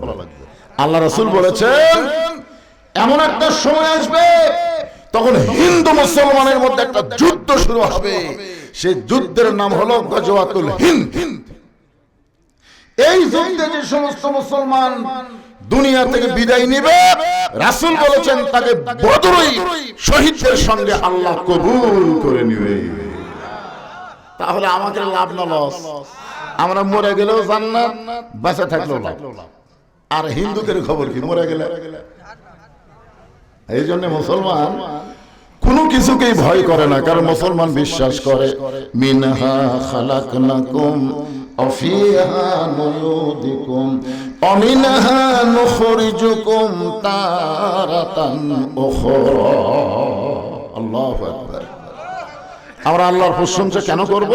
বলা লাগবে। আল্লাহ রসুল বলেছেন, এমন একটা সময় আসবে, তখন হিন্দু মুসলমানের মধ্যে একটা যুদ্ধ শুরু হবে। সেই যুদ্ধের নাম হলো গজওয়াতুল হিন্দ। এই যুদ্ধে যে সমস্ত মুসলমান দুনিয়া থেকে বিদায় নিবে, রাসূল বলেছেন তাকে বদরই শহীদদের সঙ্গে আল্লাহ কবুল করে নিবে। তাহলে আমাকে লাভ না লস। আমরা মরে গেলেও জান্নাত, বেঁচে থাকলেও লাভ। আর হিন্দুদের খবর কি? মরে গেলে? এই জন্য মুসলমান কোনো কিছুকেই ভয় করে না, কারণ মুসলমান বিশ্বাস করে, মিনহা খালাকনাকুম অফিহা নুয়ুদিকুম অমিনহা নুখরিজুকুম তারাতান উখরা। আল্লাহু আকবার। আমরা আল্লাহর প্রশংসা কেন করব?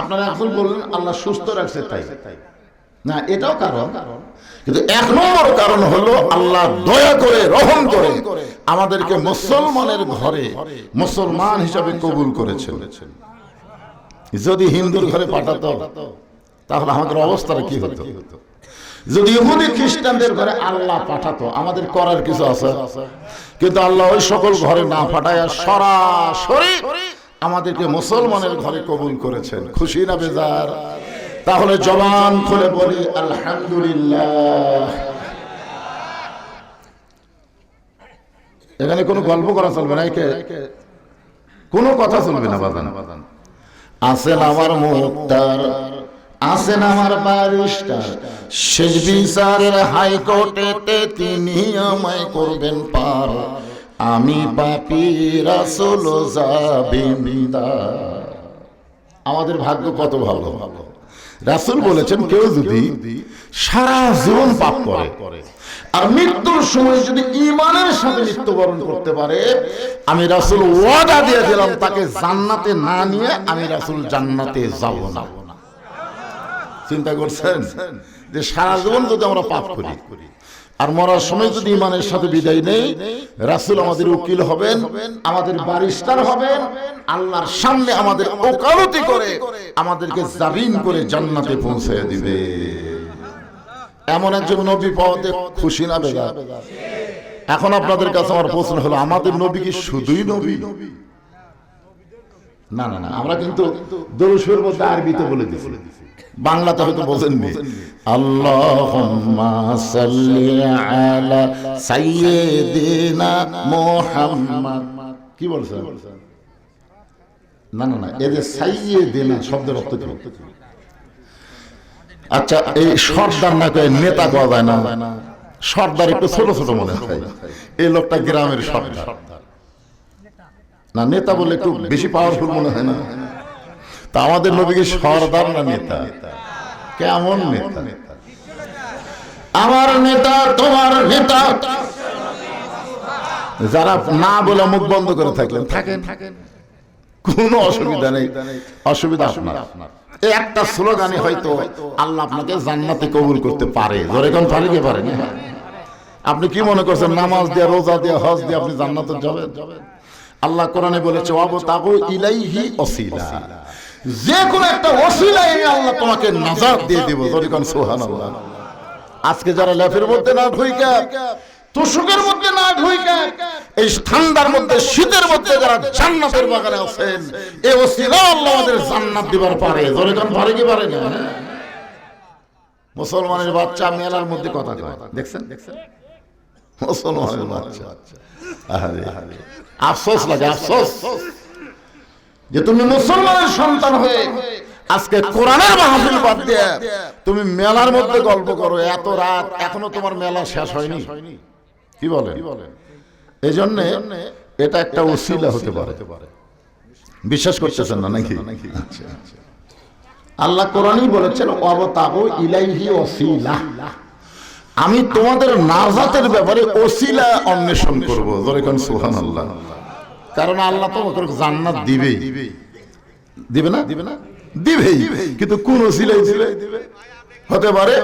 আপনারা এখন বললেন, আল্লাহ সুস্থ রাখছে তাই। না, এটাও কারণ। কিন্তু এক নম্বর কারণ হলো আল্লাহ দয়া করে, রহম করে আমাদেরকে মুসলমানের ঘরে মুসলমান হিসাবে কবুল করেছেন। যদি হিন্দুর ঘরে পাঠাতো, তাহলে আমাদের অবস্থাটা কি হতো? যদি ইহুদি খ্রিস্টানদের ঘরে আল্লাহ পাঠাতো, আমাদের করার কিছু আছে? কিন্তু আল্লাহ ওই সকল ঘরে না পাঠায় সরাসরি আমাদেরকে মুসলমানের ঘরে কবুল করেছেন। খুশি না বেজার? তাহলে জবান খুলে বলি, আলহামদুলিল্লাহ। এখানে কোনো গল্প করা চলবে না, একে কোনো কথা চলবে না, বাজান। আছেন আমার মুক্তার আছেন আমার বারিস্টার শেষ বিচারের হাইকোর্টেতে তিনি আমায় করবেন পার। আমি পাপি রাসুল জাবিন্দার আমাদের ভাগ্য কত ভালো ভালো। রাসুল বলেছেন কেউ যদি সারা জীবন পাপ করে আর মৃত্যুর সময় যদি ইমানের সাথে মৃত্যুবরণ করতে পারে আমি রাসুল ওয়াদা দিয়ে দিলাম তাকে জান্নাতে না নিয়ে আমি রাসুল জান্নাতে যাব না। চিন্তা করছেন? যে সারা জীবন যদি আমরা পাপ করি। আর মরার সময় যদি ইমানের সাথে বিদায় নেই, রাসুল আমাদের উকিল হবেন, আমাদের বারিস্টার হবেন, আল্লাহর সামনে আমাদের ওকালতি করে আমাদেরকে জাবিন করে জান্নাতে পৌঁছে দিবে। এমন একজন নবী পাওয়াতে খুশি না বেগা এখন আপনাদের কাছে আমার প্রশ্ন হলো, আমাদের নবী কি শুধুই নবী? না না না আমরা কিন্তু দরুসের মধ্যে আরবিতে বলে দিছি। বাংলাতে হয়তো বোঝেননি আল্লাহুম্মা সাল্লি আলা সাইয়্যিদিনা মুহাম্মদ। কি বলছেন? না না না এই যে সাইয়্যিদিনা শব্দের অর্থ কি? আচ্ছা এই সর্দার না কয়ে নেতা কওয়া যায় না? সর্দার একটু ছোট ছোট মনে হয়। এই লোকটা গ্রামের সর্দার। না নেতা বলে একটু বেশি পাওয়ারফুল মনে হয় না। তা আমাদের নবীকে সর্দার না নেতা? কেমন নেতা? আমার নেতা তোমার নেতা। যারা না বলে মুখ বন্ধ করে থাকলেন থাকেন কোনো অসুবিধা নেই। অসুবিধা আপনার। এই একটা স্লোগানে হয়তো আল্লাহ আপনাকে জান্নাতে কবুল করতে পারে। ধরে কোন পারে। কি পারে? আপনি কি মনে করছেন নামাজ দিয়ে রোজা দিয়ে হজ দিয়ে আপনি জান্নাতে যাবেন। আল্লাহ কোরআনে বলেছে ওয়াবু তাবু ইলাইহি অসিলা যে কোনো একটা ওসিলা আমি আল্লাহ তোমাকে নাজাত দিয়ে দেব। ধরে কোন, সুবহানাল্লাহ। আজকে যারা লেফের মধ্যে না ঢুইকা, তুষকের মধ্যে না ঢুইকা, এই ঠান্ডার মধ্যে, শীতের মধ্যে যারা জান্নাতের বাগানে আছেন এই ওসিলা আল্লাহ আমাদের জান্নাত দিবার পারে। কোন, পারে কি পারে না? মুসলমানের বাচ্চা মেলার মধ্যে কথা কয়। দেখছেন দেখছেন? বাচ্চা। আরে আফসোস লাগে আফসোস যে তুমি মুসলমানের সন্তান হয়ে আজকে কোরআনের মাহফিল বাদ দিয়ে তুমি মেলার মধ্যে গল্প করো এত রাত এখনও তোমার মেলা শেষ হয়নি। কি বলে এই জন্য এটা একটা ওসিলা হতে পারে। বিশ্বাস করতেছেন না নাকি? আচ্ছা, আচ্ছা। আল্লাহ কোরআনই বলেছেন অবতাব ইলাইহি ওসিলা আমি তোমাদের নাজাতের ব্যাপারে ওসিলা অন্বেষণ করব। সুহান আল্লাহ কারণ আল্লাহ তোমাকে জান্নাত দিবেই। দিবে না? দিবে না। দিবেই। কিন্তু কোন ওসিলাই দিবে? হতে পারে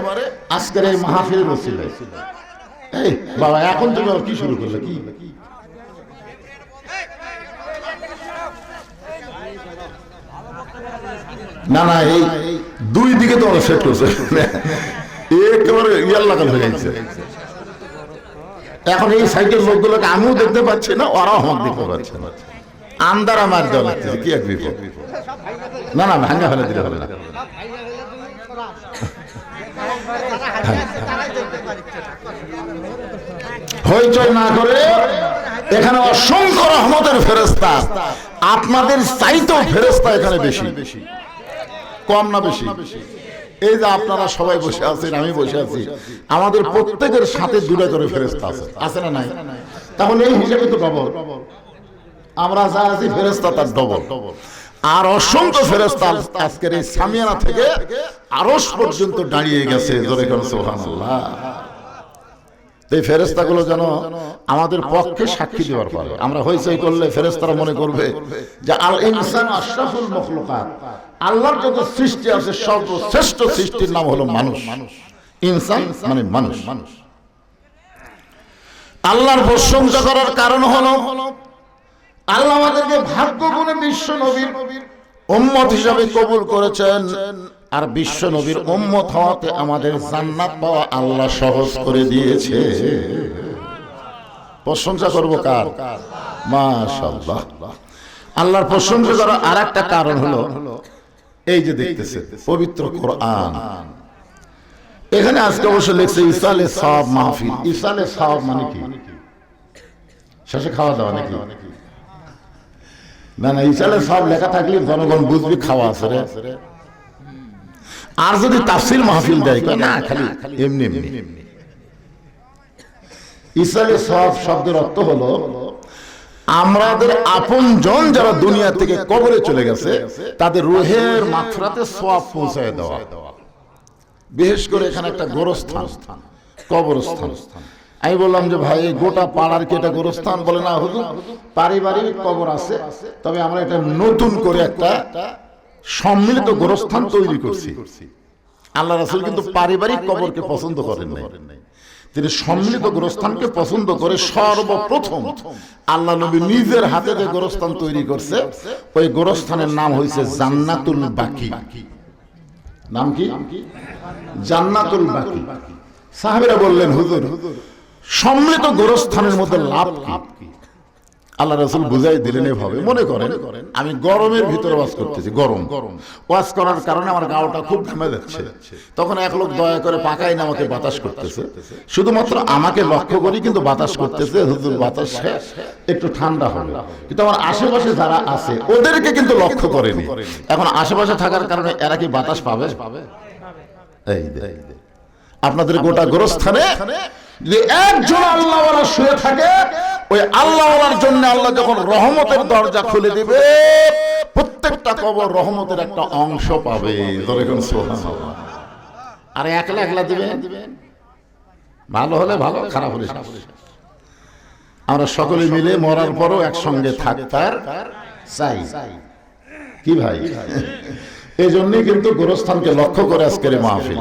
আজকের এই মাহফিলের ওসিলাই। এই বাবা এখন তুমি আর কি শুরু করলে? কি? না না এই দুই দিকে তো সেট করছে। একেবারে ইয়ার গেছে। এখন এই সাইকেল লোকগুলোকে আমিও দেখতে পাচ্ছি না, ওরাও আমাকে দেখতে পাচ্ছে না। আন্দার আমার দেওয়া কি এক বিপদ? না না ভাঙ্গা ফেলে দিলে হবে না। হইচই না করে এখানে অসংখ্য রহমতের ফেরেস্তা আপনাদের চাইতেও ফেরেস্তা এখানে বেশি। কম না বেশি? এই যে আপনারা সবাই বসে আছেন, আমি বসে আছি। আমাদের প্রত্যেকের সাথে দূরে করে ফেরেস্তা আছে। আছে না নাই? তাহলে এই হিসেবে তো ডবল। আমরা যা আছি ফেরেস্তা তার ডবল। আর অসংখ্য ফেরেস্তা আজকের এই সামিয়ানা থেকে আরস পর্যন্ত দাঁড়িয়ে গেছে ধরে কোন সুবহানাল্লাহ এই ফেরেস্তাগুলো যেন আমাদের পক্ষে সাক্ষী দেওয়ার পারে আমরা হইচই করলে ফেরেস্তারা মনে করবে যে আল ইনসান আশরাফুল মখলুকাত। আল্লাহর যত সৃষ্টি আছে সর্বশ্রেষ্ঠ সৃষ্টির নাম হলো মানুষ। ইনসান মানে মানুষ। মানুষ আল্লাহর প্রশংসা করার কারণ হলো আল্লাহ আমাদেরকে ভাগ্য গুণে বিশ্ব নবীর উম্মত হিসাবে কবুল করেছেন। আর বিশ্ব নবীর উম্মত হওয়াতে আমাদের জান্নাত পাওয়া আল্লাহ সহজ করে দিয়েছে। প্রশংসা করব কার? মাশাআল্লাহ। আল্লাহর প্রশংসা করার আর একটা কারণ হলো, এই যে দেখতেছে পবিত্র কোরআন। এখানে আজকে অবশ্য লিখছে ইসালে সব মাহফিল। ইসালে সব মানে কি? শেষে খাওয়া দাওয়া নাকি? না না ইসালে সব লেখা থাকলে জনগণ বুঝবি, খাওয়া আছে রে। আর যদি তাফসিল মাহফিল দেয় না, খালি এমনি এমনি। ইসালে সব শব্দের অর্থ হলো, আমাদের আপন জন যারা দুনিয়া থেকে কবরে চলে গেছে, তাদের রুহের মাত্রাতে সব পৌঁছায় দেওয়া। বিশেষ করে এখানে একটা গোরস্থান, কবরস্থান। আমি বললাম যে, ভাই গোটা পাড়ার কি এটা গোরস্থান? বলে, না, হুজুর, পারিবারিক কবর আছে। তবে আমরা এটা নতুন করে একটা সম্মিলিত গোরস্থান তৈরি করছি। আল্লাহ রাসুল কিন্তু পারিবারিক কবরকে পছন্দ করেন নাই। তিনি সম্মিলিত গোরস্থানকে পছন্দ করে সর্বপ্রথম আল্লাহ নবী নিজের হাতে যে গোরস্থান তৈরি করছে ওই গোরস্থানের নাম হয়েছে জান্নাতুল বাকি। নাম কি? জান্নাতুল বাকি। সাহাবেরা বললেন হুজুর সম্মিলিত গোরস্থানের মধ্যে লাভ কি? আল্লাহ রসুল বুঝাই দিলেন এভাবে। মনে করেন আমি গরমের ভিতরে ওয়াজ করতেছি গরম। ওয়াজ করার কারণে আমার গাওটা খুব ঘেমে যাচ্ছে। তখন এক লোক দয়া করে পাকাই না আমাকে বাতাস করতেছে। শুধুমাত্র আমাকে লক্ষ্য করি কিন্তু বাতাস করতেছে। হুজুর বাতাস একটু ঠান্ডা হবে। কিন্তু আমার আশেপাশে যারা আছে ওদেরকে কিন্তু লক্ষ্য করেনি। এখন আশেপাশে থাকার কারণে এরা কি বাতাস পাবে? এই। আপনাদের গোটা গোরস্থানে যদি একজন আল্লাহ শুয়ে থাকে ওই আল্লাহওয়ালার জন্য আল্লাহ যখন রহমতের দরজা খুলে দিবে, প্রত্যেকটা কবর রহমতের একটা অংশ পাবে। আর একলা একলা দিবেন? ভালো হলে ভালো, খারাপ হলে আমরা সকলে মিলে মরার পরও একসঙ্গে থাকতার চাই। কি ভাই? এই জন্যই কিন্তু গোরস্থানকে লক্ষ্য করে আজকের এই মাহফিল।